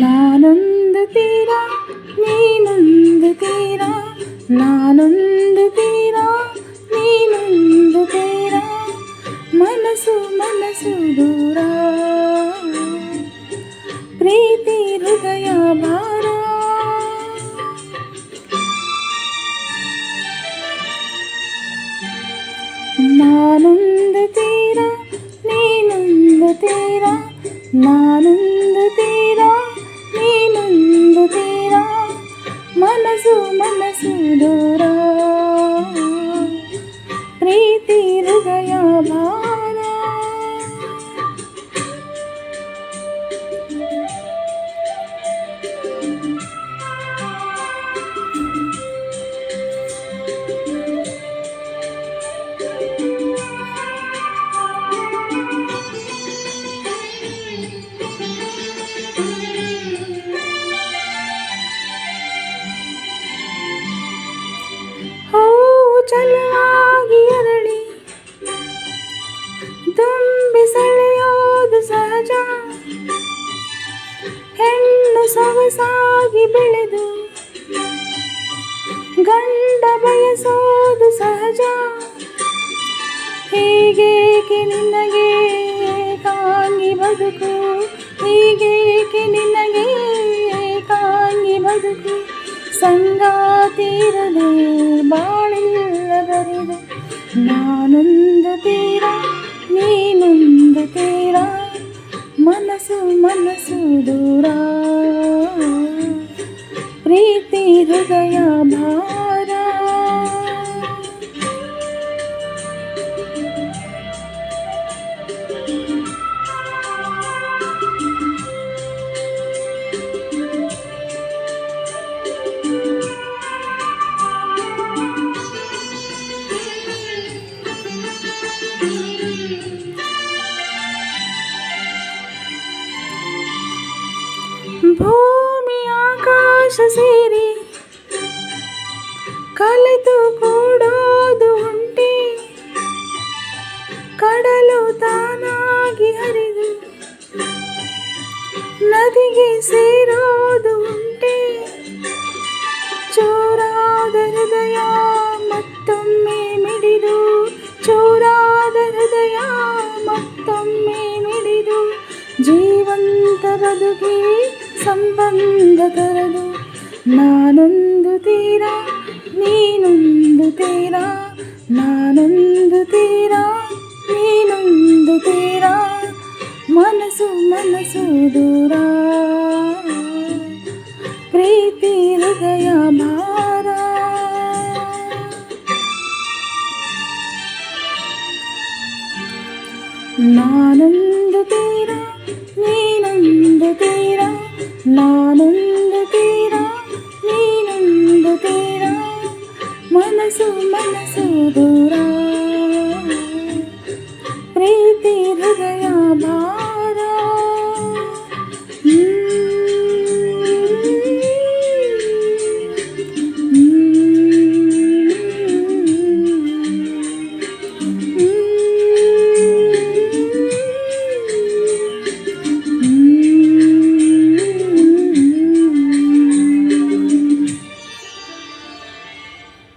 ನಾನೊಂದು ತೀರ ನೀನೊಂದು ತೀರ ನಾನೊಂದು ತೀರ ನೀನೊಂದು ತೀರ ಮನಸ್ಸು ಮನಸ್ಸು ದೂರ ಪ್ರೀತಿ ಹೃದಯ ಭಾರ ನಾನೊಂದು ತೀರ ನೀನೊಂದು ತೀರ ನಾನೊಂದು మనసు మనసు దూరం ಚೆಲುವಾಗಿ ಅರಳಿ. ತುಂಬಿ ಸೆಳೆಯೋದು ಸಹಜ. ಹೆಣ್ಣು ಸೊಗಸಾಗಿ ಬೆಳೆದು ಗಂಡ ಬಯಸೋದು ಸಹಜ. ಹೀಗೇಕೆ ನಿನಗೆ ಕಾಂಗಿ ಬದುಕು? ಹೀಗೇಕೆ ನಿನಗೆ ಕಾಂಗಿ ಬದುಕು? ಸಂಗಾತಿರಲೇ ಬಾಳಿಲ್ಲ വരിത് ഞാനൊന്ന് ಆಕಾಶ ಸೇರಿ ಕಲಿತು ಕೂಡೋದು ಉಂಟೆ ಕಡಲು ತಾನಾಗಿ ಹರಿದು ನದಿಗೆ ಸೇರೋದು ಉಂಟೆ ಚೋರಾದ ಹೃದಯ ಮತ್ತೊಮ್ಮೆ ಮಿಡಿದು. ಚೋರಾದ ಹೃದಯ ಮತ್ತೊಮ್ಮೆ ಮಿಡಿದು. ಜೀವಂತ ಬದುಕಿ ಸಂಬಂಧ ತರಲು నానందు తీరా నీనందు తీరా నానందు తీరా నీనందు తీరా మనసు మనసు దూరా. ప్రీతి హృదయ భారా నానందు తీరా నీనందు తీరా నానందు సుదూరా